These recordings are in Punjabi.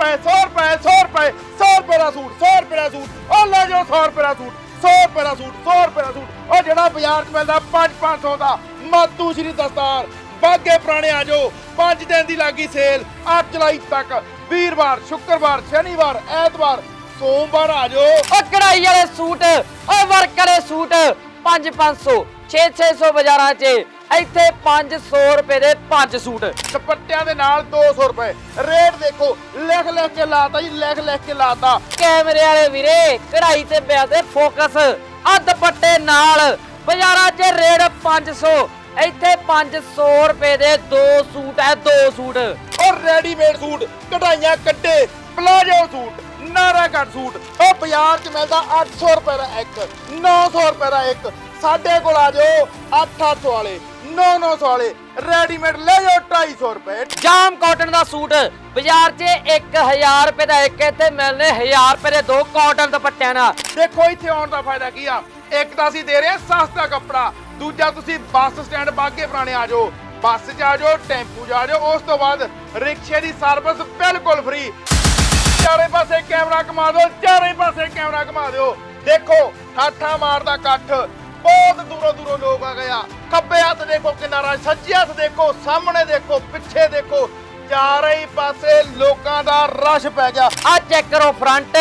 ਰੁਪਏ 100 ਰੁਪਏ 100 ਰੁਪਏ 100 ਰੁਪਏ ਦਾ ਸੂਟ 100 ਰੁਪਏ ਦਾ ਸੂਟ। ਉਹ ਲੈ ਜਾਓ 100 ਰੁਪਏ ਦਾ ਸੂਟ 100 ਰੁਪਏ ਦਾ ਸੂਟ 100 ਰੁਪਏ ਦਾ ਸੂਟ। ਉਹ ਜਿਹੜਾ ਬਾਜ਼ਾਰ 'ਚ ਮਿਲਦਾ 5 500 ਦਾ। ਮਾਤੂ ਸ਼੍ਰੀ ਦਸਤਾਰ ਬਾਗੇ ਪੁਰਾਣੇ ਆ ਜਾਓ। 5 ਦਿਨ ਦੀ ਲੱਗੀ ਸੇਲ 8 ਜੁਲਾਈ ਤੱਕ। ਵੀਰਵਾਰ ਸ਼ੁੱਕਰਵਾਰ ਸ਼ਨੀਵਾਰ ਐਤਵਾਰ ਸੋਮਵਾਰ ਆ ਜਾਓ। ਉਹ ਕਢਾਈ ਵਾਲੇ ਸੂਟ ਉਹ ਵਰਕ ਵਾਲੇ ਸੂਟ 5 500 6 600 ਬਾਜ਼ਾਰਾਂ 'ਚ। ਇੱਥੇ 500 ਰੁਪਏ ਦੇ 5 ਸੂਟ। ਦੁਪੱਟਿਆਂ ਦੇ ਨਾਲ 200 ਰੁਪਏ। ਰੇਟ ਦੇਖੋ ਲਿਖ ਲਿਖ ਕੇ ਲਾਤਾ ਜੀ, ਲਿਖ ਲਿਖ ਕੇ ਲਾਤਾ। ਕੈਮਰੇ ਵਾਲੇ ਵੀਰੇ, ਕਢਾਈ ਤੇ ਪਿਆ ਤੇ ਫੋਕਸ ਆ ਦੁਪੱਟੇ ਨਾਲ, ਬਾਜ਼ਾਰਾਂ 'ਚ ਰੇਟ 500 ਇੱਥੇ 500 ਰੁਪਏ ਦੇ ਦੋ ਸੂਟ ਹੈ ਦੋ ਸੂਟ। ਔਰ ਰੈਡੀਮੇਡ ਸੂਟ, ਕਢਾਈਆਂ ਕੱਢੇ ਪਲਾਜੋ ਸੂਟ ਨਾਰਾ ਕੱਟ ਸੂਟ। ਉਹ ਬਾਜ਼ਾਰ 'ਚ ਮਿਲਦਾ 800 ਰੁਪਏ ਦਾ ਇੱਕ 900 ਰੁਪਏ ਦਾ ਇੱਕ। ਸਾਡੇ ਕੋਲ ਆ ਜਾਓ 8-800 ਵਾਲੇ। 9-900 ਵਾਲੇ ਰੈਡੀਮੇਡ ਲੈ ਜਾਓ 250 ਰੁਪਏ। ਜਾਮ ਕਾਟਨ ਦਾ ਸੂਟ ਬਾਜ਼ਾਰ 'ਚ 1000 ਰੁਪਏ ਦਾ ਇੱਕ ਇੱਥੇ ਮਿਲਨੇ 1000 ਰੁਪਏ ਦੇ ਦੋ ਕਾਟਨ ਦੁਪੱਟਿਆਂ ਨਾਲ। ਦੇਖੋ ਇੱਥੇ ਆਉਣ ਦਾ ਫਾਇਦਾ ਕੀ ਆ? ਇੱਕ ਤਾਂ ਅਸੀਂ ਦੇ ਰਹੇ ਹਾਂ ਸਸਤਾ ਕੱਪੜਾ ਦੂਜਾ ਤੁਸੀਂ ਬੱਸ ਸਟੈਂਡ ਬਾਗੇ ਪੁਰਾਣੇ ਆ ਜਾਓ। ਬੱਸ 'ਚ ਆ ਜਾਓ ਟੈਂਪੂ 'ਚ ਆ ਜਾਓ ਉਸ ਤੋਂ ਬਾਅਦ ਰਿਕਸ਼ੇ ਦੀ ਸਰਵਿਸ ਬਿਲਕੁਲ ਫ੍ਰੀ ਚਾਰੇ ਪਾਸੇ ਕੈਮਰਾ ਘੁਮਾ ਦਿਓ ਚਾਰੇ ਪਾਸੇ ਕੈਮਰਾ ਘੁਮਾ ਦਿਓ। ਦੇਖੋ ਠਾਠਾ ਮਾਰਦਾ ਇਕੱਠ ਬਹੁਤ ਦੂਰੋਂ ਦੂਰੋਂ ਲੋਕ ਆ ਗਏ ਆ। ਖੱਬੇ ਹੱਥ ਦੇਖੋ ਕਿਨਾਰਾ ਸੱਜੇ ਹੱਥ ਦੇਖੋ ਸਾਹਮਣੇ ਦੇਖੋ ਪਿੱਛੇ ਦੇਖੋ। ਚਾਰੇ ਹੀ ਪਾਸੇ ਲੋਕਾਂ ਦਾ ਰਸ਼ ਪੈ ਗਿਆ। ਆ ਚੈੱਕ ਕਰੋ ਫਰੰਟ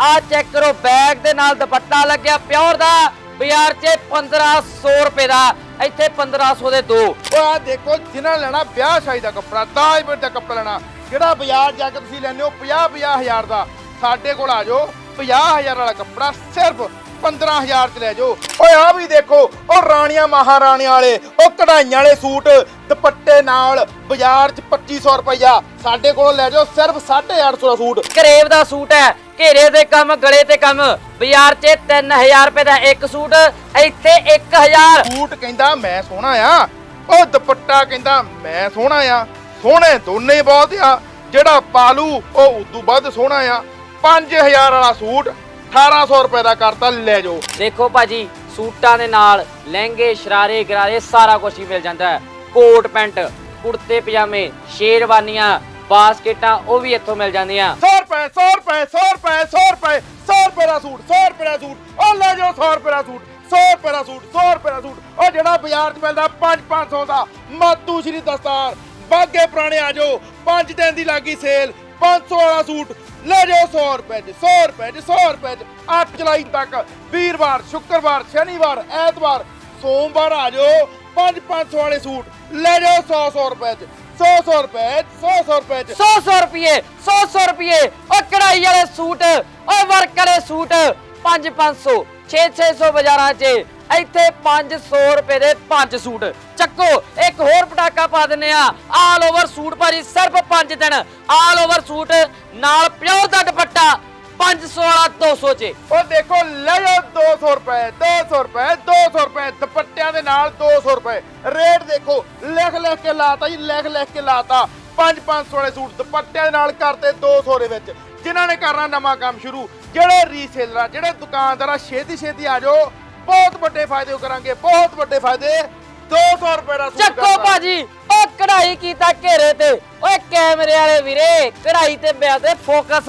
ਆ ਚੈੱਕ ਕਰੋ ਬੈਗ ਦੇ ਨਾਲ ਦੁਪੱਟਾ ਲੱਗਿਆ ਪਿਓਰ ਦਾ। ਬਾਜ਼ਾਰ 'ਚ 1500 ਰੁਪਏ ਦਾ ਇੱਥੇ 1500 ਦੇ ਦੋ। ਉਹ ਆ ਦੇਖੋ ਜਿਨ੍ਹਾਂ ਲੈਣਾ ਵਿਆਹ ਸ਼ਾਦੀ ਦਾ ਕੱਪੜਾ ਦਾਜ ਵਰ ਦਾ ਕੱਪੜਾ ਲੈਣਾ। ਜਿਹੜਾ ਬਾਜ਼ਾਰ ਜਾ ਕੇ ਤੁਸੀਂ ਲੈਂਦੇ ਹੋ 50 50 ਹਜ਼ਾਰ ਦਾ। ਸਾਡੇ ਕੋਲ ਆ ਜਾਓ 50 ਹਜ਼ਾਰ ਵਾਲਾ ਕੱਪੜਾ ਸਿਰਫ 15000 ਚ ਲੈ ਜਾਓ। ਓਏ ਆ ਵੀ ਦੇਖੋ ਉਹ ਰਾਣੀਆਂ ਮਹਾਰਾਣੀਆਂ ਵਾਲੇ ਉਹ ਕਢਾਈਆਂ ਵਾਲੇ ਸੂਟ ਦੁਪੱਟੇ ਨਾਲ ਬਾਜ਼ਾਰ ਚ 2500 ਰੁਪਈਆ। ਸਾਡੇ ਕੋਲੋਂ ਲੈ ਜਾਓ ਸਿਰਫ 850 ਦਾ ਸੂਟ। ਕਰੇਵ ਦਾ ਸੂਟ ਹੈ ਘੇਰੇ ਦੇ ਕੰਮ ਗਲੇ ਤੇ ਕੰਮ। ਬਾਜ਼ਾਰ 'ਚ 3000 ਰੁਪਏ ਦਾ ਇੱਕ ਸੂਟ ਇੱਥੇ 1000 ਸੂਟ ਕਹਿੰਦਾ ਮੈਂ ਸੋਹਣਾ ਆ। ਉਹ ਦੁਪੱਟਾ ਕਹਿੰਦਾ ਮੈਂ ਸੋਹਣਾ ਆ। ਸੋਹਣੇ ਦੋਨੇ ਬਹੁਤ ਆ। ਜਿਹੜਾ ਪਾਲੂ ਉਹ ਉਦੋਂ ਵੱਧ ਸੋਹਣਾ ਆ। 5000 ਵਾਲਾ ਸੂਟ 1800 ਰੁਪਏ ਦਾ ਕਰਤਾ ਲੈ ਜਾਓ। ਦੇਖੋ ਭਾਜੀ ਸੂਟਾਂ ਦੇ ਨਾਲ ਲਹਿੰਗੇ ਸ਼ਰਾਰੇ ਗਰਾਰੇ ਸਾਰਾ ਕੁਝ ਹੀ ਮਿਲ ਜਾਂਦਾ ਹੈ। ਕੋਟ ਪੈਂਟ ਕੁੜਤੇ ਪਜਾਮੇ ਸ਼ੇਰਵਾਨੀਆਂ ਬਾਸਕਟਾਂ ਉਹ ਵੀ ਇੱਥੋਂ ਮਿਲ ਜਾਂਦੀਆਂ। 100 ਰੁਪਏ 100 ਰੁਪਏ 100 ਰੁਪਏ 100 ਰੁਪਏ 100 ਰੁਪਏ ਦਾ ਸੂਟ 100 ਰੁਪਏ ਦਾ ਸੂਟ ਉਹ ਲੈ ਜਾਓ 100 ਰੁਪਏ ਦਾ ਸੂਟ 100 ਰੁਪਏ ਦਾ ਸੂਟ 100 ਰੁਪਏ ਦਾ ਸੂਟ ਉਹ ਜਿਹੜਾ ਬਾਜ਼ਾਰ 'ਚ ਮਿਲਦਾ 5 500 ਦਾ ਮਾਤੂ ਸ਼੍ਰੀ ਦਸਤਾਰ। ਬਾਗੇ ਪੁਰਾਣੇ ਆ ਜਾਓ 5 ਦਿਨ ਦੀ ਲੱਗੀ ਸੇਲ 500 ਵਾਲਾ ਸੂਟ ਲੈ ਜਾਓ 100 ਰੁਪਏ 'ਚ 100 ਰੁਪਏ 'ਚ 100 ਰੁਪਏ 'ਚ 8 ਜੁਲਾਈ ਤੱਕ, ਵੀਰਵਾਰ, ਸ਼ੁੱਕਰਵਾਰ, ਸ਼ਨੀਵਾਰ, ਐਤਵਾਰ, ਸੋਮਵਾਰ ਆ ਜਾਓ। 5 500 ਵਾਲੇ ਸੂਟ, ਲੈ ਜਾਓ 100 100 ਰੁਪਏ 'ਚ 100 100 ਰੁਪਏ 100 100 ਰੁਪਏ 'ਚ। 100 100 ਰੁਪਏ 100 100 ਰੁਪਏ। ਉਹ ਕਢਾਈ ਵਾਲੇ ਸੂਟ, ਉਹ ਵਰਕ ਵਾਲੇ ਸੂਟ 5 500 6 600 ਬਾਜ਼ਾਰਾਂ 'ਚ ਇੱਥੇ 500 ਰੁਪਏ ਦੇ ਪੰਜ ਸੂਟ। ਚੱਕੋ, ਇੱਕ ਹੋਰ ਪਟਾਕਾ ਪਾ ਦਿੰਨੇ ਆ ਆਲ ਓਵਰ ਸੂਟ ਭਾਜੀ, ਸਿਰਫ 5 ਦਿਨ। ਆਲ ਓਵਰ ਸੂਟ, ਨਾਲ ਪਿਓ ਦਾ ਦੁਪੱਟਾ 500 ਵਾਲਾ 200 'ਚ। ਉਹ ਦੇਖੋ, ਲੈ ਜਾਓ 200 ਰੁਪਏ 200 ਰੁਪਏ 200 ਰੁਪਏ, ਦੁਪੱਟਿਆਂ ਦੇ ਨਾਲ 200 ਰੁਪਏ। ਰੇਟ ਦੇਖੋ, ਲਿਖ ਲਿਖ ਕੇ ਲਾਤਾ ਜੀ, ਲਿਖ ਲਿਖ ਕੇ ਲਾਤਾ। 5 500 ਵਾਲੇ ਸੂਟ ਦੁਪੱਟਿਆਂ ਦੇ ਨਾਲ ਕਰਤੇ 200 ਦੇ ਵਿੱਚ। ਜਿਨ੍ਹਾਂ ਨੇ ਕਰਨਾ ਨਵਾਂ ਕੰਮ ਸ਼ੁਰੂ, ਜਿਹੜੇ ਰੀਸੇਲਰ ਜਿਹੜੇ ਦੁਕਾਨਦਾਰਾਂ ਛੇਤੀ ਛੇਤੀ ਆ ਜਾਓ। ਬਹੁਤ ਵੱਡੇ ਫਾਇਦੇ ਕਰਾਂਗੇ ਬਹੁਤ ਵੱਡੇ ਫਾਇਦੇ। 200 ਰੁਪਏ ਦਾ ਸੂਟ ਚੱਕੋ ਕਰਤਾ। ਭਾਜੀ ਉਹ ਕਢਾਈ ਕੀਤਾ ਘੇਰੇ ਤੇ। ਓਏ ਕੈਮਰੇ ਵਾਲੇ ਵੀਰੇ ਕਢਾਈ ਤੇ ਪਿਆ ਤੇ ਫੋਕਸ।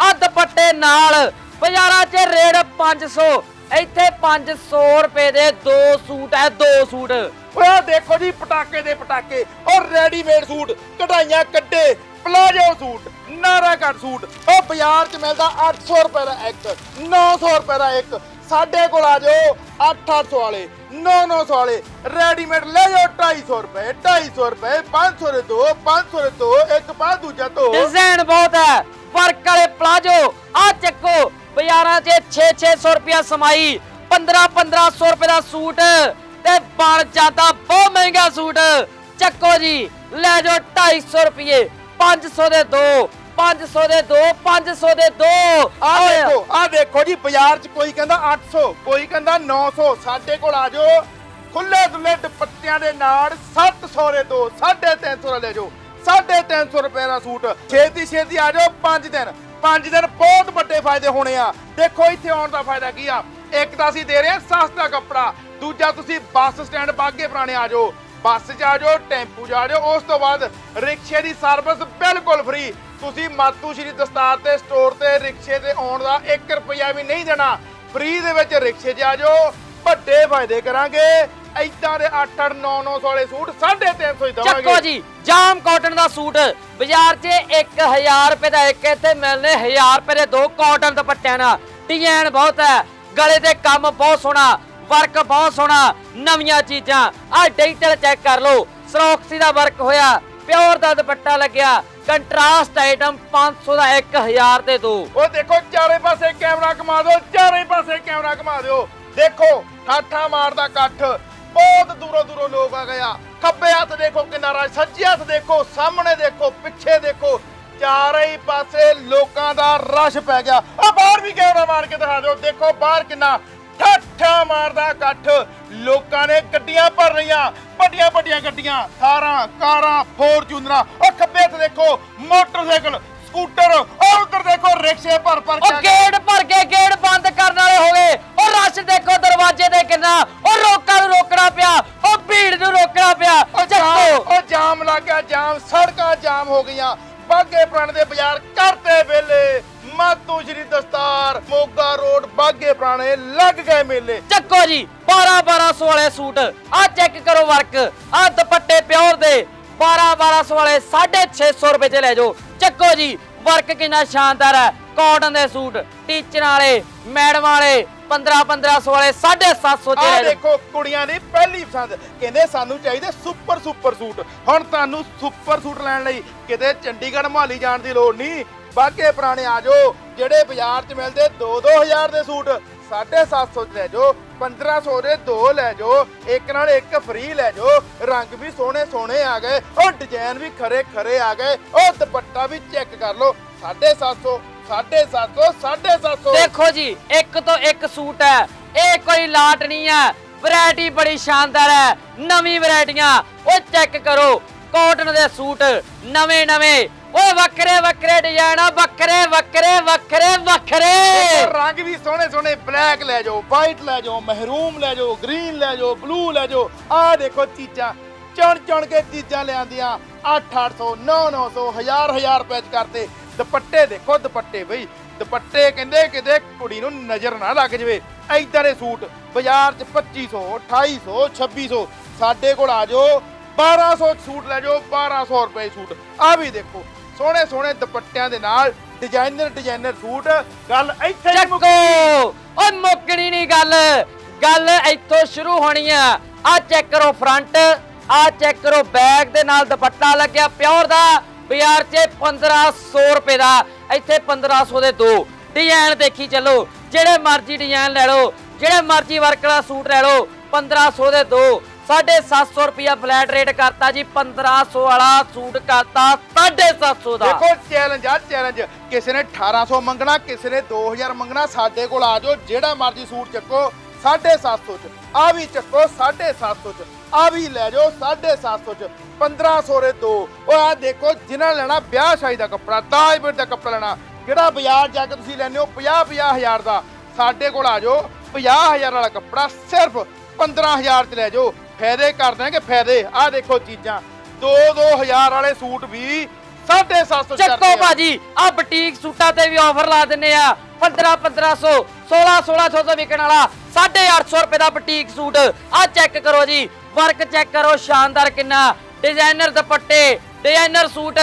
ਆ ਦੁਪੱਟੇ ਨਾਲ ਬਾਜ਼ਾਰਾਂ 'ਚ ਰੇਟ 500 ਇੱਥੇ 500 ਰੁਪਏ ਦੇ ਦੋ ਸੂਟ ਹੈ ਦੋ ਸੂਟ। ਓਏ ਆਹ ਦੇਖੋ ਜੀ ਪਟਾਕੇ ਦੇ ਪਟਾਕੇ। ਔਰ ਰੈਡੀਮੇਡ ਸੂਟ ਕਢਾਈਆਂ ਕੱਢੇ ਪਲਾਜੋ ਸੂਟ ਨਾਰਾ ਕੱਟ ਸੂਟ। ਉਹ ਬਾਜ਼ਾਰ 'ਚ ਮਿਲਦਾ 800 ਰੁਪਏ ਦਾ ਇੱਕ 900 ਰੁਪਏ ਦਾ ਇੱਕ। ਸਾਡੇ ਕੋਲ ਆ ਜਾਓ 8-800 ਵਾਲੇ 9-900 ਵਾਲੇ ਰੈਡੀਮੇਡ ਲੈ ਜਾਓ 250 ਰੁਪਏ 250 ਰੁਪਏ 500 ਦੇ ਦੋ 500 ਦੇ ਦੋ, ਇੱਕ ਬਾਅਦ ਦੂਜਾ ਧੋ ਡਿਜ਼ਾਈਨ ਬਹੁਤ ਹੈ। ਵਰਕ ਵਾਲੇ ਪਲਾਜੋ ਆ ਚੱਕੋ, ਬਾਜ਼ਾਰਾਂ 'ਚ 6-600 ਰੁਪਿਆ ਸਮਾਈ 15-1500 ਰੁਪਏ ਦਾ ਸੂਟ ਤੇ ਬਣ ਜਾਂਦਾ ਬਹੁਤ ਮਹਿੰਗਾ ਸੂਟ। ਚੱਕੋ ਜੀ, ਲੈ ਜਾਓ 250 ਰੁਪਏ 500 ਦੇ ਦੋ 500 ਦੇ ਦੋ 500 ਦੇ ਦੋ। ਆ ਦੇਖੋ ਆ ਦੇਖੋ ਜੀ ਬਾਜ਼ਾਰ 'ਚ ਕੋਈ ਕਹਿੰਦਾ 800 ਕੋਈ ਕਹਿੰਦਾ 900 ਸਾਡੇ ਕੋਲ ਆ ਜਾਓ। ਖੁੱਲੇ ਦੁੱਲੇ ਦੁਪੱਟਿਆਂ ਦੇ ਨਾਲ 700 ਦੇ ਦੋ 350 ਦਾ ਲੈ ਜਾਓ। 350 ਰੁਪਏ ਦਾ ਸੂਟ। ਛੇਤੀ ਛੇਤੀ ਆ ਜਾਓ 5 ਦਿਨ। 5 ਦਿਨ ਬਹੁਤ ਵੱਡੇ ਫਾਇਦੇ ਹੋਣੇ ਆ। ਦੇਖੋ ਇੱਥੇ ਆਉਣ ਦਾ ਫਾਇਦਾ ਕੀ ਆ? ਇੱਕ ਤਾਂ ਅਸੀਂ ਦੇ ਰਹੇ ਹਾਂ ਸਸਤਾ ਕੱਪੜਾ। ਦੂਜਾ ਤੁਸੀਂ ਬੱਸ ਸਟੈਂਡ ਬਾਗੇ ਪੁਰਾਣੇ ਆ ਜਾਓ। ਬੱਸ 'ਚ ਆ ਜਾਓ ਟੈਂਪੂ 'ਚ ਆ ਜਾਓ। ਉਸ ਤੋਂ ਬਾਅਦ ਰਿਕਸ਼ੇ ਦੀ ਸਰਵਿਸ ਬਿਲਕੁਲ ਫ੍ਰੀ ਤੁਸੀਂ ਮਾਤੂ ਸ਼੍ਰੀ ਦਸਤਾਰ ਤੇ ਸਟੋਰ ਤੇ ਰਿਕਸ਼ੇ ਤੇ ਆਉਣ ਦਾ 1 ਰੁਪਿਆ ਵੀ ਨਹੀਂ ਦੇਣਾ। ਫ੍ਰੀ ਦੇ ਵਿੱਚ ਰਿਕਸ਼ੇ 'ਚ ਆ ਜਾਓ। ਵੱਡੇ ਫਾਇਦੇ ਕਰਾਂਗੇ। ਐਦਾਂ ਦੇ 8 8 9 900 ਵਾਲੇ ਸੂਟ 350 ਹੀ ਦਵਾਂਗੇ। ਚੱਕੋ ਜੀ, ਜਾਮ ਕਾਟਨ ਦਾ ਸੂਟ। ਬਾਜ਼ਾਰ 'ਚ 1000 ਰੁਪਏ ਦਾ ਇੱਕ ਇੱਥੇ ਮਿਲਨੇ 1000 ਰੁਪਏ ਦੇ ਦੋ ਕਾਟਨ ਦੁਪੱਟਿਆਂ ਨਾਲ। ਡਿਜ਼ਾਈਨ ਬਹੁਤ ਹੈ। ਗਲੇ ਤੇ ਕੰਮ ਬਹੁਤ ਸੋਹਣਾ ਵਰਕ ਬਹੁਤ ਸੋਹਣਾ, ਨਵੀਆਂ ਚੀਜ਼ਾਂ। ਆਹ ਡਿਜੀਟਲ ਚੈੱਕ ਕਰ ਲਓ। ਸਰੋਕਸੀ ਦਾ ਵਰਕ ਹੋਇਆ ਪਿਓਰ ਦਾ ਦੁਪੱਟਾ ਲੱਗਿਆ। ਕੰਟਰਾਸਟ ਆਈਟਮ 500 ਦਾ 1000 ਤੇ ਦੋ ਉਹ ਦੇਖੋ, ਚਾਰੇ ਪਾਸੇ ਕੈਮਰਾ ਘੁਮਾ ਦਿਓ, ਚਾਰੇ ਪਾਸੇ ਕੈਮਰਾ ਘੁਮਾ ਦਿਓ। ਦੇਖੋ, ਠਾਠਾ ਮਾਰਦਾ ਇਕੱਠ, ਬਹੁਤ ਦੂਰੋਂ ਦੂਰੋਂ ਲੋਕ ਆ ਗਏ ਆ। ਖੱਬੇ ਹੱਥ ਦੇਖੋ, ਕਿੰਨਾ ਰਸ਼ ਸੱਜੇ ਹੱਥ ਦੇਖੋ, ਸਾਹਮਣੇ ਦੇਖੋ, ਪਿੱਛੇ ਦੇਖੋ, ਚਾਰੇ ਹੀ ਪਾਸੇ ਲੋਕਾਂ ਦਾ ਰਸ਼ ਪੈ ਗਿਆ। ਆ ਬਾਹਰ ਵੀ ਕੈਮਰਾ ਮਾਰ ਕੇ ਦਿਖਾ ਦਿਓ, ਦੇਖੋ ਬਾਹਰ ਕਿੰਨਾ ਠਾਠਾ ਮਾਰਦਾ ਇਕੱਠ। ਲੋਕਾਂ ਨੇ ਗੱਡੀਆਂ ਭਰ ਰਹੀਆਂ ਵੱਡੀਆਂ ਵੱਡੀਆਂ ਗੱਡੀਆਂ। ਕਾਰਾਂ ਕਾਰਾਂ ਫੋਰਚੂਨਰਾਂ ਉਹ ਖੱਬੇ ਹੱਥ ਦੇਖੋ ਮੋਟਰਸਾਈਕਲ ਸਕੂਟਰ। ਉਹ ਉੱਧਰ ਦੇਖੋ ਰਿਕਸ਼ੇ ਭਰ ਭਰ ਉਹ ਕੇ ਗੇਟ ਭਰ ਕੇ ਗੇਟ ਬੰਦ ਕਰਨ ਵਾਲੇ ਹੋ ਗਏ। ਉਹ ਰਸ਼ ਦੇਖੋ ਦਰਵਾਜ਼ੇ ਤੇ ਕਿੰਨਾ। ਉਹ ਲੋਕਾਂ ਨੂੰ ਰੋਕਣਾ ਪਿਆ। ਉਹ ਭੀੜ ਨੂੰ ਰੋਕਣਾ ਪਿਆ। ਉਹ ਜਾਮ ਚੱਕੋ। ਉਹ ਜਾਮ ਲੱਗ ਗਿਆ। ਜਾਮ ਸੜਕਾਂ ਜਾਮ ਹੋ ਗਈਆਂ। ਬਾਗੇ ਪੁਰਾਣੇ ਦੇ ਬਾਜ਼ਾਰ ਕਰਤੇ ਵੇਲੇ ਮਾਤੂ ਸ਼੍ਰੀ ਦਸਤਾਰ, ਮੋਗਾ ਰੋਡ ਬਾਗੇ ਪੁਰਾਣੇ ਲੱਗ ਗਏ ਮੇਲੇ। ਚੱਕੋ ਜੀ 12 1200 ਵਾਲੇ ਸੂਟ ਆ ਚੈੱਕ ਕਰੋ ਵਰਕ ਆ ਦੁਪੱਟੇ ਪਿਓਰ ਦੇ 12 1200 ਵਾਲੇ 650 ਰੁਪਏ ਚ ਲੈ ਜਾਓ। ਚੱਕੋ ਜੀ ਵਰਕ ਕਿੰਨਾ ਸ਼ਾਨਦਾਰ ਹੈ। ਕਾਟਨ ਦੇ ਸੂਟ ਟੀਚਰ ਵਾਲੇ ਮੈਡਮ ਵਾਲੇ 15 1500 ਵਾਲੇ 750 ਚ ਆ ਦੇਖੋ ਕੁੜੀਆਂ ਦੀ ਪਹਿਲੀ ਪਸੰਦ। ਕਹਿੰਦੇ ਸਾਨੂੰ ਚਾਹੀਦੇ ਸੁਪਰ ਸੁਪਰ ਸੂਟ। ਹੁਣ ਤੁਹਾਨੂੰ ਸੁਪਰ ਸੂਟ ਲੈਣ ਲਈ ਕਿਤੇ ਚੰਡੀਗੜ੍ਹ ਮਹਾਲੀ ਜਾਣ ਦੀ ਲੋੜ ਨਹੀਂ। ਬਾਗੇ ਪੁਰਾਣੇ ਆ ਜਾਓ ਜਿਹੜੇ ਬਾਜ਼ਾਰ 'ਚ ਮਿਲਦੇ 2-2000 ਦੇ ਸੂਟ 750 ਚ ਲੈ ਜਾਓ। 1500 ਦੇ ਦੋ ਲੈ ਜਾਓ, ਇੱਕ ਨਾਲ ਇੱਕ ਫ੍ਰੀ ਲੈ ਜਾਓ। ਰੰਗ ਵੀ ਸੋਹਣੇ ਸੋਹਣੇ ਆ ਗਏ, ਉਹ ਡਿਜ਼ਾਈਨ ਵੀ ਖਰੇ ਖਰੇ ਆ ਗਏ, ਉਹ ਦੁਪੱਟਾ ਵੀ ਚੈੱਕ ਕਰ ਲਓ। 750 750 750 ਦੇਖੋ ਜੀ, ਇੱਕ ਤੋਂ ਇੱਕ ਸੂਟ ਹੈ, ਇਹ ਕੋਈ ਲਾਟ ਨਹੀਂ ਹੈ। ਵੈਰਾਈਟੀ ਬੜੀ ਸ਼ਾਨਦਾਰ ਹੈ, ਨਵੀਂ ਵੈਰਾਈਟੀਆਂ ਉਹ ਚੈੱਕ ਕਰੋ। ਕਾਟਨ ਦੇ ਸੂਟ ਨਵੇਂ ਨਵੇਂ ਓਏ ਵੱਖਰੇ ਵੱਖਰੇ ਡਿਜ਼ਾਈਨ ਆ, ਵੱਖਰੇ ਵੱਖਰੇ ਵੱਖਰੇ ਵੱਖਰੇ। ਰੰਗ ਵੀ ਸੋਹਣੇ ਸੋਹਣੇ, ਬਲੈਕ ਲੈ ਜਾਓ, ਵਾਈਟ ਲੈ ਜਾਓ, ਮਹਿਰੂਮ ਲੈ ਜਾਓ, ਗ੍ਰੀਨ ਲੈ ਜਾਓ, ਬਲੂ ਲੈ ਜਾਓ। ਆਹ ਦੇਖੋ ਚੀਜ਼ਾਂ, ਚਣ ਚਣ ਕੇ ਚੀਜ਼ਾਂ ਲਿਆਂਦੀਆਂ 8-800 9-900 1000 1000 ਰੁਪਏ ਚ ਕਰਤੇ ਦੁਪੱਟੇ ਦੇਖੋ, ਦੁਪੱਟੇ ਬਈ, ਦੁਪੱਟੇ ਕਹਿੰਦੇ ਕਿਤੇ ਕੁੜੀ ਨੂੰ ਨਜ਼ਰ ਨਾ ਲੱਗ ਜਵੇ। ਐਦਾਂ ਦੇ ਸੂਟ, ਬਾਜ਼ਾਰ ਚ 2500 2800 2600 ਸਾਡੇ ਕੋਲ ਆ ਜਾਓ 1200 ਸੂਟ ਲੈ ਜਾਓ 1200 ਰੁਪਏ ਸੂਟ। ਆ ਵੀ ਦੇਖੋ ਸੋਹਣੇ ਸੋਹਣੇ ਦੁਪੱਟਿਆਂ ਦੇ ਨਾਲ ਡਿਜ਼ਾਈਨਰ ਡਿਜ਼ਾਈਨਰ ਸੂਟ, ਗੱਲ ਇੱਥੇ ਹੀ ਚੱਕੋ! ਓਏ ਮੁੱਕਣੀ ਨਹੀਂ ਗੱਲ। ਗੱਲ ਇੱਥੋਂ ਸ਼ੁਰੂ ਹੋਣੀ ਆ। ਆ ਚੈੱਕ ਕਰੋ ਫਰੰਟ ਆ ਚੈੱਕ ਕਰੋ ਬੈਗ ਦੇ ਨਾਲ ਦੁਪੱਟਾ ਲੱਗਿਆ ਪਿਓਰ ਦਾ। ਬਾਜ਼ਾਰ 'ਚ 1500 ਰੁਪਏ ਦਾ। ਇੱਥੇ 1500 ਦੇ ਦੋ। ਡਿਜ਼ਾਈਨ ਦੇਖੀ ਚੱਲੋ। ਜਿਹੜੇ ਮਰਜ਼ੀ ਡਿਜ਼ਾਈਨ ਲੈ ਲਓ। ਜਿਹੜੇ ਮਰਜ਼ੀ ਵਰਕ ਵਾਲਾ ਸੂਟ ਲੈ ਲਓ। 1500 ਦੇ ਦੋ। 750 ਰੁਪਿਆ ਫਲੈਟ ਰੇਟ ਕਰਤਾ ਜੀ 1500 ਵਾਲਾ ਸੂਟ ਕਰਤਾ 750 ਦਾ। ਦੇਖੋ ਚੈਲੰਜ ਆ ਚੈਲੰਜ ਕਿਸੇ ਨੇ 1800 ਮੰਗਣਾ, ਕਿਸੇ ਨੇ 2000 ਮੰਗਣਾ, ਸਾਡੇ ਕੋਲ ਆ ਜਾਓ, ਜਿਹੜਾ ਮਰਜ਼ੀ ਸੂਟ ਚੱਕੋ 750 ਚ। ਆ ਵੀ ਚੱਕੋ 750 ਚ। ਆ ਵੀ ਲੈ ਜਾਓ 750 ਚ। 1500 ਦੇ ਦੋ। ਉਹ ਆ ਦੇਖੋ, ਜਿਨ੍ਹਾਂ ਲੈਣਾ ਵਿਆਹ ਸ਼ਾਦੀ ਦਾ ਕੱਪੜਾ, ਦਾਜ ਬੇਟ ਦਾ ਕੱਪੜਾ ਲੈਣਾ। ਜਿਹੜਾ ਬਾਜ਼ਾਰ ਜਾ ਕੇ ਤੁਸੀਂ ਲੈਣੇ ਹੋ? 50 50000 ਦਾ। ਸਾਡੇ ਕੋਲ ਆ ਜਾਓ 50000 ਵਾਲਾ ਕੱਪੜਾ, ਸਿਰਫ 15000 ਚ ਲੈ ਜਾਓ। ਫਾਇਦੇ ਕਰ ਦਾਂਗੇ ਫਾਇਦੇ। ਆ ਦੇਖੋ ਚੀਜ਼ਾਂ। 2-2000 ਵਾਲੇ ਸੂਟ ਵੀ 750 ਚ ਚੱਕੋ ਆ। ਭਾਜੀ ਆ ਬੁਟੀਕ ਸੂਟਾਂ ਤੇ ਵੀ ਆਫਰ ਲਾ ਦਿੰਨੇ ਆ। 15 1500 16 1600 ਤੋਂ ਵਿਕਣ ਵਾਲਾ 850 ਰੁਪਏ ਦਾ ਬੁਟੀਕ ਸੂਟ। ਆ ਚੈੱਕ ਕਰੋ ਜੀ ਵਰਕ ਚੈੱਕ ਕਰੋ ਸ਼ਾਨਦਾਰ ਕਿੰਨਾ। ਡਿਜ਼ਾਈਨਰ ਦੁਪੱਟੇ ਡਿਜ਼ਾਈਨਰ ਸੂਟ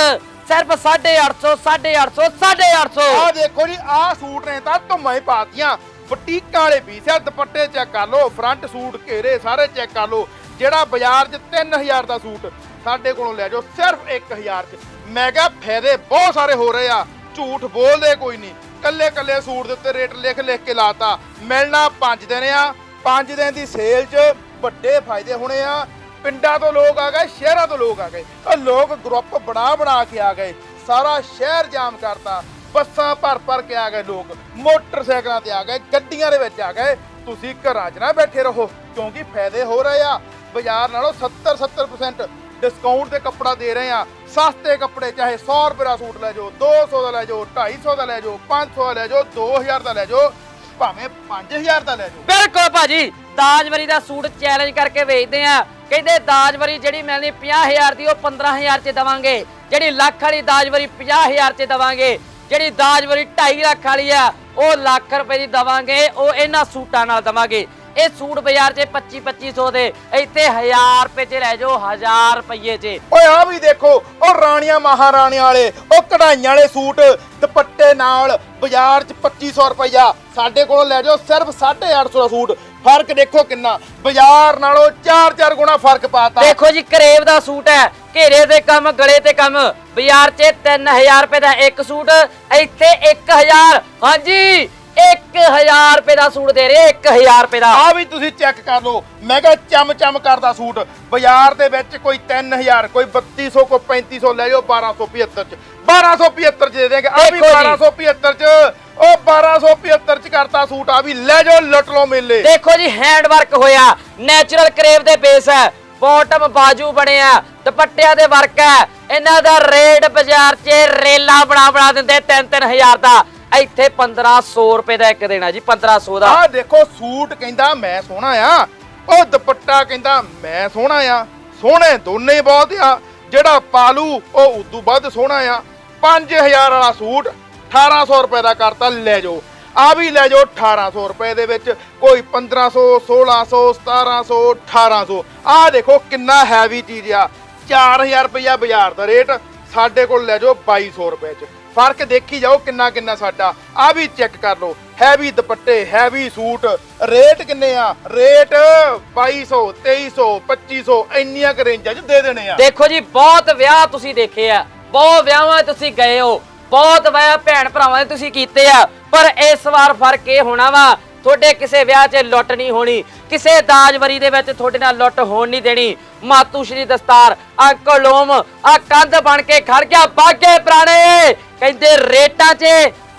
ਸਿਰਫ 850 850 850 ਆਹ ਦੇਖੋ ਜੀ ਆਹ ਸੂਟ ਨੇ ਤਾਂ ਧੁੰਮਾਂ ਹੀ ਪਾਤੀਆਂ। ਬੁਟੀਕਾਂ ਵਾਲੇ ਪੀਸ ਆ ਦੁਪੱਟੇ ਚੈੱਕ ਕਰ ਲਓ ਫਰੰਟ ਸੂਟ ਘੇਰੇ ਸਾਰੇ ਚੈੱਕ ਕਰ ਲਓ। ਜਿਹੜਾ ਬਾਜ਼ਾਰ 'ਚ 3000 ਦਾ ਸੂਟ ਸਾਡੇ ਕੋਲੋਂ ਲੈ ਜਾਓ, ਸਿਰਫ 1000 'ਚ। ਮੈਂ ਕਿਹਾ ਫਾਇਦੇ ਬਹੁਤ ਸਾਰੇ ਹੋ ਰਹੇ ਆ। ਝੂਠ ਬੋਲਦੇ ਕੋਈ ਨਹੀਂ। ਕੱਲੇ ਕੱਲੇ ਸੂਟ ਦੇ ਉੱਤੇ ਰੇਟ ਲਿਖ ਲਿਖ ਕੇ ਲਾਤਾ। ਮਿਲਣਾ 5 ਦਿਨ ਆ। 5 ਦਿਨ ਦੀ ਸੇਲ 'ਚ ਵੱਡੇ ਫਾਇਦੇ ਹੋਣੇ ਆ। ਪਿੰਡਾਂ ਤੋਂ ਲੋਕ ਆ ਗਏ, ਸ਼ਹਿਰਾਂ ਤੋਂ ਲੋਕ ਆ ਗਏ। ਉਹ ਲੋਕ ਗਰੁੱਪ ਬਣਾ ਬਣਾ ਕੇ ਆ ਗਏ। ਸਾਰਾ ਸ਼ਹਿਰ ਜਾਮ ਕਰਤਾ। ਬੱਸਾਂ ਭਰ ਭਰ ਕੇ ਆ ਗਏ ਲੋਕ। ਮੋਟਰਸਾਈਕਲਾਂ ਤੇ ਆ ਗਏ, ਗੱਡੀਆਂ ਦੇ ਵਿੱਚ ਆ ਗਏ। ਤੁਸੀਂ ਘਰਾਂ 'ਚ ਨਾ ਬੈਠੇ ਰਹੋ, ਕਿਉਂਕਿ ਫਾਇਦੇ ਹੋ ਰਹੇ ਆ। ਬਾਜ਼ਾਰ ਨਾਲੋਂ 70 70% ਡਿਸਕਾਊਂਟ ਤੇ ਕੱਪੜਾ ਦੇ ਰਹੇ ਆ ਸਸਤੇ ਕੱਪੜੇ, ਚਾਹੇ 100 ਰੁਪਏ ਦਾ ਸੂਟ ਲੈ ਜਾਓ 200 ਦਾ ਲੈ ਜਾਓ 250 ਦਾ ਲੈ ਜਾਓ 500 ਦਾ ਲੈ ਜਾਓ 2000 ਦਾ ਲੈ ਜਾਓ, ਭਾਵੇਂ 5000 ਦਾ ਲੈ ਜਾਓ। ਬਿਲਕੁਲ ਭਾਜੀ ਦਾਜਵਰੀ ਦਾ ਸੂਟ ਚੈਲੰਜ ਕਰਕੇ ਵੇਚਦੇ ਆ ਕਹਿੰਦੇ ਦਾਜਵਰੀ ਜਿਹੜੀ ਮਿਲਣੀ 50000 ਦੀ, ਉਹ 15000 ਚ ਦਵਾਂਗੇ। ਜਿਹੜੀ ਲੱਖ ਵਾਲੀ ਦਾਜਵਰੀ 50000 ਚ ਦਵਾਂਗੇ। ਜਿਹੜੀ ਦਾਜਵਰੀ 2.5 ਲੱਖ ਵਾਲੀ ਆ, ਉਹ ਲੱਖ ਰੁਪਏ ਦੀ ਦਵਾਂਗੇ। ਉਹ ਇਹਨਾਂ ਸੂਟਾਂ ਨਾਲ ਦਵਾਂਗੇ। ਇਹ ਸੂਟ ਬਾਜ਼ਾਰ 'ਚ 25 2500 ਦੇ ਇੱਥੇ 1000 ਰੁਪਏ 'ਚ ਲੈ ਜਾਓ 1000 ਰੁਪਏ 'ਚ। ਓਏ ਆ ਵੀ ਦੇਖੋ ਉਹ ਰਾਣੀਆਂ ਮਹਾਰਾਣੀਆਂ ਵਾਲੇ ਉਹ ਕਢਾਈਆਂ ਵਾਲੇ ਸੂਟ ਦੁਪੱਟੇ ਨਾਲ ਬਾਜ਼ਾਰ 'ਚ 2500 ਰੁਪਈਆ ਸਾਡੇ ਕੋਲੋਂ ਲੈ ਜਾਓ ਸਿਰਫ 850 ਦਾ ਸੂਟ। ਫ਼ਰਕ ਦੇਖੋ ਕਿੰਨਾ ਬਾਜ਼ਾਰ ਨਾਲੋਂ 4-4 ਗੁਣਾ ਫ਼ਰਕ ਪਾਤਾ। ਦੇਖੋ ਜੀ ਕਰੇਵ ਦਾ ਸੂਟ ਹੈ ਘੇਰੇ ਤੇ ਕੰਮ ਗਲੇ ਤੇ ਕੰਮ। ਬਾਜ਼ਾਰ 'ਚ 3000 ਰੁਪਏ ਦਾ ਇੱਕ ਸੂਟ ਇੱਥੇ 1000 ਹਾਂਜੀ। 1000 ਰੁਪਏ ਦਾ ਸੂਟ ਦੇ ਰਹੇ 1000 ਰੁਪਏ ਦਾ। ਆ ਵੀ ਤੁਸੀਂ ਚੈੱਕ ਕਰ ਲਓ। ਮੈਂ ਕਿਹਾ ਚਮ ਚਮ ਕਰਦਾ ਸੂਟ। ਬਾਜ਼ਾਰ ਦੇ ਵਿੱਚ ਕੋਈ 3000 ਕੋਈ 3200 ਕੋਈ 3500 ਲੈ ਜਾਓ 1275 ਚ। 1275 ਚ ਦੇ ਦੇਗੇ ਆ ਵੀ ਦੇਖੋ ਜੀ। 1275 ਚ। ਉਹ 1275 ਚ ਕਰਤਾ ਸੂਟ। ਆ ਵੀ ਲੈ ਜਾਓ ਲੁੱਟ ਲਓ ਮੇਲੇ। ਦੇਖੋ ਜੀ ਹੈਂਡ ਵਰਕ ਹੋਇਆ। ਨੈਚੁਰਲ ਕਰੇਵ ਦੇ ਬੇਸ ਹੈ। ਬਾਟਮ ਬਾਜੂ ਬਣਿਆ ਦੁਪੱਟਿਆਂ ਦੇ ਵਰਕ ਹੈ। ਇਹਨਾਂ ਦਾ ਰੇਟ ਬਾਜ਼ਾਰ 'ਚ ਰੇਲਾ ਬਣਾ ਬਣਾ ਦਿੰਦੇ 3-3000 ਦਾ। ਇੱਥੇ 1500 ਰੁਪਏ ਦਾ ਇੱਕ ਦੇਣਾ ਜੀ 1500 ਦਾ। ਆਹ ਦੇਖੋ, ਸੂਟ ਕਹਿੰਦਾ ਮੈਂ ਸੋਹਣਾ ਆ, ਉਹ ਦੁਪੱਟਾ ਕਹਿੰਦਾ ਮੈਂ ਸੋਹਣਾ ਆ, ਸੋਹਣੇ ਦੋਨੇ ਬਹੁਤ ਆ, ਜਿਹੜਾ ਪਾਲੂ ਉਹ ਉਦੋਂ ਵੱਧ ਸੋਹਣਾ ਆ। 5000 ਵਾਲਾ ਸੂਟ 1800 ਰੁਪਏ ਦਾ ਕਰਤਾ, ਲੈ ਜਾਓ। ਆ ਵੀ ਲੈ ਜਾਓ 1800 ਰੁਪਏ ਦੇ ਵਿੱਚ ਕੋਈ 1500 1600 1700 1800 ਆ ਦੇਖੋ ਕਿੰਨਾ ਹੈਵੀ ਚੀਜ਼ ਆ। 4000 ਰੁਪਇਆ ਬਾਜ਼ਾਰ ਦਾ ਰੇਟ, ਸਾਡੇ ਕੋਲ ਲੈ ਜਾਓ 2200 ਰੁਪਏ ਚ। ਫ਼ਰਕ ਦੇਖੀ ਜਾਓ ਕਿੰਨਾ ਕਿੰਨਾ ਸਾਡਾ। ਆ ਵੀ ਚੈੱਕ ਕਰ ਲਓ। ਹੈਵੀ ਦੁਪੱਟੇ ਹੈਵੀ ਸੂਟ। ਰੇਟ ਕਿੰਨੇ ਆ? ਰੇਟ 2200 2300 2500 ਇੰਨੀਆਂ ਕੁ ਰੇਂਜਾਂ 'ਚ ਦੇ ਦੇਣੇ ਆ। ਦੇਖੋ ਜੀ, ਬਹੁਤ ਵਿਆਹ ਤੁਸੀਂ ਦੇਖੇ ਆ। ਬਹੁਤ ਵਿਆਹਾਂ ਤੁਸੀਂ ਗਏ ਹੋ। ਬਹੁਤ ਵਿਆਹ ਭੈਣ ਭਰਾਵਾਂ ਦੇ ਤੁਸੀਂ ਕੀਤੇ ਆ। ਪਰ ਇਸ ਵਾਰ ਫ਼ਰਕ ਇਹ ਹੋਣਾ ਵਾ ਤੁਹਾਡੇ ਕਿਸੇ ਵਿਆਹ 'ਚ ਲੁੱਟ ਨਹੀਂ ਹੋਣੀ ਕਿਸੇ ਦਾਜਵਰੀ ਦੇ ਵਿੱਚ ਤੁਹਾਡੇ ਨਾਲ ਲੁੱਟ ਹੋਣ ਨਹੀਂ ਦੇਣੀ। ਮਾਤੂ ਸ਼੍ਰੀ ਦਸਤਾਰ ਆ ਕਲੋਮ ਆ ਕੰਧ ਬਣ ਕੇ ਖੜ ਗਿਆ ਬਾਗੇ ਪੁਰਾਣੇ। ਕਹਿੰਦੇ ਰੇਟਾਂ 'ਚ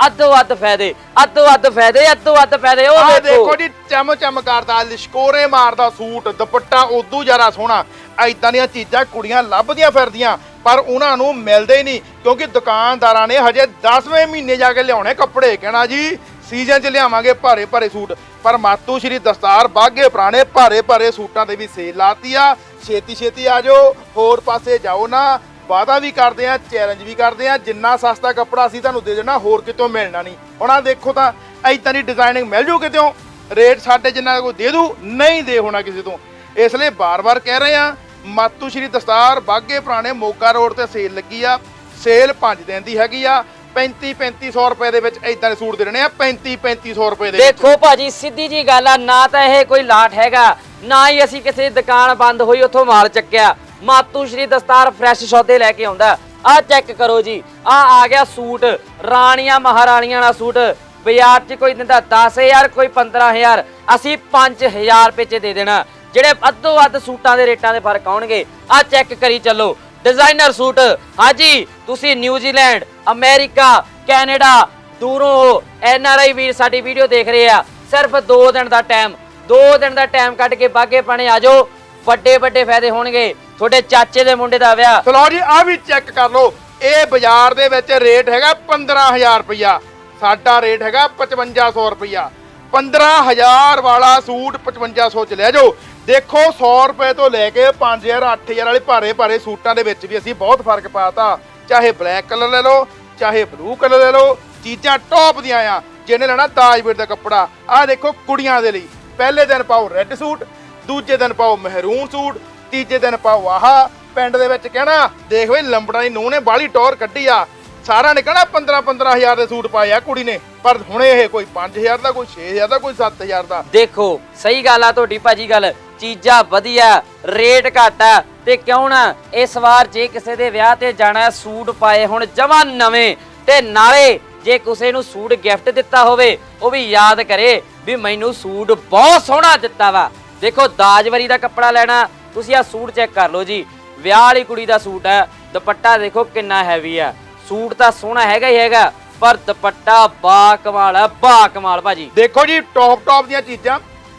ਅੱਧੋ ਅੱਧ ਫਾਇਦੇ ਅੱਧੋ ਅੱਧ ਫਾਇਦੇ ਅੱਧੋ ਅੱਧ ਫਾਇਦੇ ਉਹ ਦੇਖੋ ਜੀ ਚਮ ਚਮ ਕਰਦਾ ਲਿਸ਼ਕੋਰੇ ਮਾਰਦਾ ਸੂਟ ਦੁਪੱਟਾ ਉਦੋਂ ਜ਼ਿਆਦਾ ਸੋਹਣਾ। ਐਦਾਂ ਦੀਆਂ ਚੀਜ਼ਾਂ ਕੁੜੀਆਂ ਲੱਭਦੀਆਂ ਫਿਰਦੀਆਂ ਪਰ ਉਹਨਾਂ ਨੂੰ ਮਿਲਦੇ ਹੀ ਨਹੀਂ ਕਿਉਂਕਿ ਦੁਕਾਨਦਾਰਾਂ ਨੇ ਹਜੇ 10ਵੇਂ ਮਹੀਨੇ ਜਾ ਕੇ ਲਿਆਉਣੇ ਕੱਪੜੇ ਕਹਿਣਾ ਜੀ। ਸੀਜ਼ਨ 'ਚ ਲਿਆਵਾਂਗੇ ਭਾਰੇ ਭਾਰੇ ਸੂਟ। ਪਰ ਮਾਤੂ ਸ਼੍ਰੀ ਦਸਤਾਰ ਬਾਗੇ ਪੁਰਾਣੇ ਭਾਰੇ ਭਾਰੇ ਸੂਟਾਂ 'ਤੇ ਵੀ ਸੇਲ ਲਾਤੀ ਆ। ਛੇਤੀ ਛੇਤੀ ਆ ਜਾਓ, ਹੋਰ ਪਾਸੇ ਜਾਓ ਨਾ। ਵਾਅਦਾ ਵੀ ਕਰਦੇ ਆ ਚੈਲੰਜ ਵੀ ਕਰਦੇ ਆ। ਜਿੰਨਾ ਸਸਤਾ ਕੱਪੜਾ ਅਸੀਂ ਤੁਹਾਨੂੰ ਦੇ ਦੇਣਾ, ਹੋਰ ਕਿਤੋਂ ਮਿਲਣਾ ਨਹੀਂ। ਹੁਣ ਆਹ ਦੇਖੋ ਤਾਂ ਐਦਾਂ ਦੀ ਡਿਜ਼ਾਈਨਿੰਗ ਮਿਲ ਜੂ ਕਿਤੋਂ ਰੇਟ ਸਾਡੇ ਜਿੰਨਾ ਕੋਈ ਦੇ ਦੂ, ਨਹੀਂ ਦੇ ਹੋਣਾ ਕਿਸੇ ਤੋਂ। ਇਸ ਲਈ ਬਾਰ-ਬਾਰ ਕਹਿ ਰਹੇ ਆ, ਮਾਤੂ ਸ਼੍ਰੀ ਦਸਤਾਰ ਬਾਗੇ ਪੁਰਾਣੇ ਮੋਗਾ ਰੋਡ ਤੇ ਸੇਲ ਲੱਗੀ ਆ। ਸੇਲ 5 ਦਿਨ ਦੀ ਹੈਗੀ ਆ। 35 3500 ਰੁਪਏ ਦੇ ਵਿੱਚ ਐਦਾਂ ਦੇ ਸੂਟ ਦੇ ਦੇਣੇ ਆ 35 3500 ਰੁਪਏ ਦੇ ਦੇਖੋ ਭਾਜੀ, ਸਿੱਧੀ ਜੀ ਗੱਲ ਆ, ਨਾ ਤਾਂ ਇਹ ਕੋਈ ਲਾਟ ਹੈਗਾ, ਨਾ ਹੀ ਅਸੀਂ ਕਿਸੇ ਦੀ ਦੁਕਾਨ ਬੰਦ ਹੋਈ ਉੱਥੋਂ ਮਾਲ ਚੱਕਿਆ। ਮਾਤੂ ਸ਼੍ਰੀ ਦਸਤਾਰ ਫਰੈਸ਼ ਸੌਦੇ ਲੈ ਕੇ ਆਉਂਦਾ। ਆ ਚੈੱਕ ਕਰੋ ਜੀ ਆ ਆ ਗਿਆ ਸੂਟ, ਰਾਣੀਆਂ ਮਹਾਰਾਣੀਆਂ ਦਾ ਸੂਟ। ਬਾਜ਼ਾਰ 'ਚ ਕੋਈ ਦਿੰਦਾ 10000 ਕੋਈ 15000 ਅਸੀਂ 5000 ਰੁਪਏ 'ਚ ਦੇ ਦੇਣਾ। ਜਿਹੜੇ ਅੱਧੋ ਅੱਧ ਸੂਟਾਂ ਦੇ ਰੇਟਾਂ ਦੇ ਫ਼ਰਕ ਆਉਣਗੇ ਆ ਚੈੱਕ ਕਰੀ ਚੱਲੋ। Designer suit. ਹਾਂਜੀ, ਤੁਸੀਂ ਨਿਊਜ਼ੀਲੈਂਡ ਅਮਰੀਕਾ ਕੈਨੇਡਾ ਦੂਰੋਂ ਐਨ ਆਰ ਆਈ ਵੀਰ ਸਾਡੀ ਵੀਡੀਓ ਦੇਖ ਰਹੇ ਆ। ਸਿਰਫ 2 ਦਿਨ ਦਾ ਟਾਈਮ 2 ਦਿਨ ਦਾ ਟਾਈਮ ਕੱਢ ਕੇ ਬਾਗੇ ਪਾਣੇ ਆ ਜਾਓ। ਵੱਡੇ ਵੱਡੇ ਫਾਇਦੇ ਹੋਣਗੇ। ਤੁਹਾਡੇ ਚਾਚੇ ਦੇ ਮੁੰਡੇ ਦਾ ਵਿਆਹ। ਚਲੋ ਜੀ ਆ ਵੀ ਚੈੱਕ ਕਰ ਲਓ। ਇਹ ਬਾਜ਼ਾਰ ਦੇ ਵਿੱਚ ਰੇਟ ਹੈਗਾ 15000 ਰੁਪਇਆ ਸਾਡਾ ਰੇਟ ਹੈਗਾ 5500 ਰੁਪਇਆ 15000 ਵਾਲਾ ਸੂਟ 5500 ਚ ਲੈ ਜਾਓ। ਦੇਖੋ 100 ਰੁਪਏ ਤੋਂ ਲੈ ਕੇ 5000 8000 ਵਾਲੇ ਭਾਰੇ ਭਾਰੇ ਸੂਟਾਂ ਦੇ ਵਿੱਚ ਵੀ ਅਸੀਂ ਬਹੁਤ ਫ਼ਰਕ ਪਾਤਾ। ਚਾਹੇ ਬਲੈਕ ਕਲਰ ਲੈ ਲਓ, ਚਾਹੇ ਬਲੂ ਕਲਰ ਲੈ ਲਓ, ਚੀਜ਼ਾਂ ਟੌਪ ਦੀਆਂ ਆ, ਜਿਹਨੇ ਲੈਣਾ ਤਾਜਵੀਰ ਦਾ ਕੱਪੜਾ। ਆਹ ਦੇਖੋ ਕੁੜੀਆਂ ਦੇ ਲਈ। ਪਹਿਲੇ ਦਿਨ ਪਾਓ ਰੈੱਡ ਸੂਟ ਦੂਜੇ ਦਿਨ ਪਾਓ ਮਹਿਰੂਨ ਸੂਟ ਤੀਜੇ ਦਿਨ ਪਾਓ ਆਹਾ। ਪਿੰਡ ਦੇ ਵਿੱਚ ਕਹਿਣਾ, ਦੇਖ ਵੇ ਲੰਬੜਾ ਦੀ ਨੂੰਹ ਨੇ ਬਾਲੀ ਟੌਰ ਕੱਢੀ ਆ। ਸਾਰਾ ਨੇ ਕਹਿਣਾ 15 15000 ਦੇ ਸੂਟ ਪਾਏ ਆ ਕੁੜੀ ਨੇ। ਪਰ ਹੁਣ ਇਹ ਕੋਈ 5000 ਦਾ, ਕੋਈ 6000 ਦਾ, ਕੋਈ 7000 ਦਾ। ਦੇਖੋ, ਸਹੀ ਗੱਲ ਆ ਤੁਹਾਡੀ ਭਾਜੀ ਗੱਲ। ਚੀਜ਼ਾਂ ਵਧੀਆ ਰੇਟ ਘੱਟ ਹੈ। ਤੇ ਕਿਉਂ ਨਾ ਇਸ ਵਾਰ ਜੇ ਕਿਸੇ ਦੇ ਵਿਆਹ ਤੇ ਜਾਣਾ ਹੈ, ਸੂਟ ਪਾਏ ਹੁਣ ਜਮਾ ਨਵੇਂ। ਤੇ ਨਾਲੇ ਜੇ ਕਿਸੇ ਨੂੰ ਸੂਟ ਗਿਫਟ ਦਿੱਤਾ ਹੋਵੇ ਉਹ ਵੀ ਯਾਦ ਕਰੇ ਵੀ ਮੈਨੂੰ ਸੂਟ ਬਹੁਤ ਸੋਹਣਾ ਦਿੱਤਾ ਵਾ। ਦੇਖੋ ਦਾਜਵਰੀ ਦਾ ਕੱਪੜਾ ਲੈਣਾ ਤੁਸੀਂ ਆ ਸੂਟ ਚੈੱਕ ਕਰ ਲਓ ਜੀ। ਵਿਆਹ ਵਾਲੀ ਕੁੜੀ ਦਾ ਸੂਟ ਹੈ ਦੁਪੱਟਾ ਦੇਖੋ ਕਿੰਨਾ ਹੈਵੀ ਆ ਸੂਟ ਤਾਂ ਸੋਹਣਾ ਹੈਗਾ ਹੀ ਹੈਗਾ ਪਰ ਦੁਪੱਟਾ ਬਾ ਕਮਾਲ ਆ ਬਾ ਕਮਾਲ ਭਾਜੀ। ਦੇਖੋ ਜੀ ਟੌਪ ਟੌਪ ਦੀਆਂ ਚੀਜ਼ਾਂ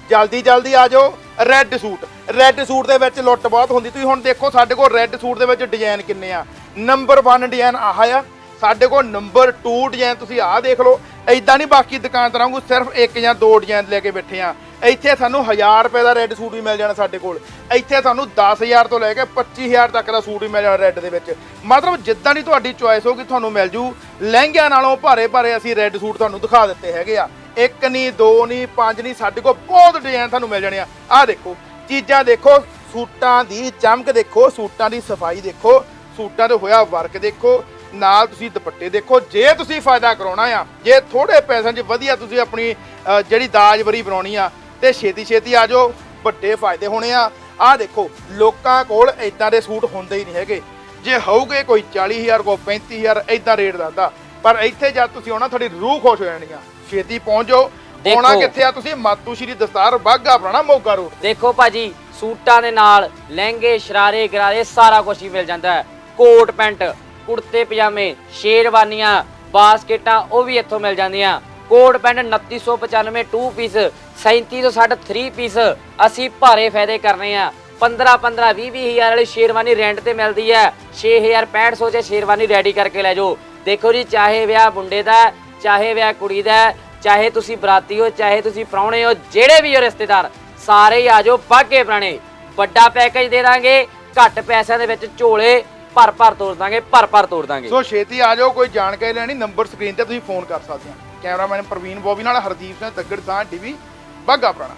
ਜਲਦੀ ਜਲਦੀ ਆ ਜਾਓ। ਰੈੱਡ ਸੂਟ ਰੈੱਡ ਸੂਟ ਦੇ ਵਿੱਚ ਲੁੱਟ ਬਹੁਤ ਹੁੰਦੀ। ਤੁਸੀਂ ਹੁਣ ਦੇਖੋ, ਸਾਡੇ ਕੋਲ ਰੈੱਡ ਸੂਟ ਦੇ ਵਿੱਚ ਡਿਜ਼ਾਈਨ ਕਿੰਨੇ ਆ। ਨੰਬਰ 1 ਡਿਜ਼ਾਈਨ ਆਹ ਆ। ਸਾਡੇ ਕੋਲ ਨੰਬਰ 2 ਡਿਜ਼ਾਈਨ ਤੁਸੀਂ ਆਹ ਦੇਖ ਲਓ। ਐਦਾਂ ਨਹੀਂ ਬਾਕੀ ਦੁਕਾਨਦਾਰਾਂ ਵਾਂਗੂ ਸਿਰਫ ਇੱਕ ਜਾਂ ਦੋ ਡਿਜ਼ਾਈਨ ਲੈ ਕੇ ਬੈਠੇ ਆ। ਇੱਥੇ ਸਾਨੂੰ 1000 ਰੁਪਏ ਦਾ ਰੈੱਡ ਸੂਟ ਵੀ ਮਿਲ ਜਾਣਾ ਸਾਡੇ ਕੋਲ। ਇੱਥੇ ਤੁਹਾਨੂੰ 10000 ਤੋਂ ਲੈ ਕੇ 25000 ਤੱਕ ਦਾ ਸੂਟ ਵੀ ਮਿਲ ਜਾਣਾ ਰੈੱਡ ਦੇ ਵਿੱਚ। ਮਤਲਬ ਜਿੱਦਾਂ ਦੀ ਤੁਹਾਡੀ ਚੁਆਇਸ ਹੋਗੀ ਤੁਹਾਨੂੰ ਮਿਲ ਜੂ। ਲਹਿੰਗਿਆਂ ਨਾਲੋਂ ਭਾਰੇ ਭਾਰੇ ਅਸੀਂ ਰੈੱਡ ਸੂਟ ਤੁਹਾਨੂੰ ਦਿਖਾ ਦਿੱਤੇ ਹੈਗੇ ਆ। ਇੱਕ ਨਹੀਂ ਦੋ ਨਹੀਂ ਪੰਜ ਨਹੀਂ ਸਾਡੇ ਕੋਲ ਬਹੁਤ ਡਿਜ਼ਾਈਨ ਤੁਹਾਨੂੰ ਮਿਲ ਜਾਣੇ ਆ ਆਹ ਦੇਖੋ ਚੀਜ਼ਾਂ ਦੇਖੋ ਸੂਟਾਂ ਦੀ ਚਮਕ ਦੇਖੋ ਸੂਟਾਂ ਦੀ ਸਫ਼ਾਈ ਦੇਖੋ ਸੂਟਾਂ ਤੇ ਹੋਇਆ ਵਰਕ ਦੇਖੋ ਨਾਲ ਤੁਸੀਂ ਦੁਪੱਟੇ ਦੇਖੋ ਜੇ ਤੁਸੀਂ ਫਾਇਦਾ ਕਰਾਉਣਾ ਆ ਜੇ ਥੋੜੇ ਪੈਸਿਆਂ 'ਚ ਵਧੀਆ ਤੁਸੀਂ ਆਪਣੀ ਅ, ਜਿਹੜੀ ਦਾਜਵਰੀ ਬਣਾਉਣੀ ਆ ਤੇ ਛੇਤੀ ਛੇਤੀ ਆ ਜਾਓ ਵੱਡੇ ਫਾਇਦੇ ਹੋਣੇ ਆ। ਆਹ ਦੇਖੋ ਲੋਕਾਂ ਕੋਲ ਇਦਾਂ ਦੇ ਸੂਟ ਹੁੰਦੇ ਹੀ ਨਹੀਂ ਹੈਗੇ। ਜੇ ਹੋਊਗੇ ਕੋਈ 40000 ਕੋ 35000 ਇਦਾਂ ਰੇਟ ਦੱਸਦਾ ਪਰ ਇੱਥੇ ਜਦ ਤੁਸੀਂ ਆਉਣਾ ਤੁਹਾਡੀ ਰੂਹ ਖੁਸ਼ ਹੋ ਜਾਣੀ ਆ। ਛੇਤੀ ਪਹੁੰਚ ਜਾਓ। ਦੇਖੋ। ਆਉਣਾ ਕਿੱਥੇ ਆ ਤੁਸੀਂ? ਮਾਤੂ ਸ਼੍ਰੀ ਦਸਤਾਰ ਬਾਗਾ ਪੁਰਾਣਾ ਮੋਗਾ ਰੋਡ। ਦੇਖੋ ਭਾਜੀ ਸੂਟਾਂ ਦੇ ਨਾਲ ਲਹਿੰਗੇ ਸ਼ਰਾਰੇ ਗਰਾਰੇ ਸਾਰਾ ਕੁਝ ਹੀ ਮਿਲ ਜਾਂਦਾ ਹੈ। ਕੋਟ ਪੈਂਟ ਕੁੜਤੇ ਪਜਾਮੇ ਸ਼ੇਰਵਾਨੀਆਂ ਬਾਸਕਟਾਂ ਉਹ ਵੀ ਇੱਥੋਂ ਮਿਲ ਜਾਂਦੀਆਂ। ਕੋਟ ਪੈਂਟ 2995 2 ਪੀਸ 3760 3 ਪੀਸ ਅਸੀਂ ਭਾਰੇ ਫਾਇਦੇ ਕਰਨੇ ਆ 15 15 20 20 ਹਜ਼ਾਰ ਵਾਲੀ ਸ਼ੇਰਵਾਨੀ ਰੈਂਟ ਤੇ ਮਿਲਦੀ ਹੈ। 6000 6500 ਚ ਸ਼ੇਰਵਾਨੀ ਰੈਡੀ ਕਰਕੇ ਲੈ ਜਾਓ। ਦੇਖੋ ਜੀ ਚਾਹੇ ਵਿਆਹ ਮੁੰਡੇ ਦਾ ਹੈ, ਚਾਹੇ ਵਿਆਹ ਕੁੜੀ ਦਾ ਚਾਹੇ ਤੁਸੀਂ ਬਰਾਤੀ ਹੋ, ਚਾਹੇ ਤੁਸੀਂ ਪ੍ਰਾਹੁਣੇ ਹੋ, ਜਿਹੜੇ ਵੀ ਹੋ ਰਿਸ਼ਤੇਦਾਰ, ਸਾਰੇ ਹੀ ਆ ਜਾਓ ਬਾਗੇ ਪੁਰਾਣੇ ਵੱਡਾ ਪੈਕੇਜ ਦੇ ਦਾਂਗੇ, ਘੱਟ ਪੈਸਿਆਂ ਦੇ ਵਿੱਚ ਝੋਲੇ ਭਰ ਭਰ ਤੋੜ ਦਾਂਗੇ, ਭਰ ਭਰ ਤੋੜ ਦਾਂਗੇ। ਸੋ ਛੇਤੀ ਆ ਜਾਓ, ਕੋਈ ਜਾਣਕਾਰੀ ਲੈਣੀ, ਨੰਬਰ ਸਕਰੀਨ ਤੇ ਤੁਸੀਂ ਫੋਨ ਕਰ ਸਕਦੇ ਹੋ। ਕੈਮਰਾਮੈਨ ਪ੍ਰਵੀਨ ਬੋਬੀ ਨਾਲ ਹਰਦੀਪ ਸਿੰਘ ਦੱਗੜ ਸਾਹ ਟੀਵੀ ਬਾਗਾ ਪੁਰਾਣਾ।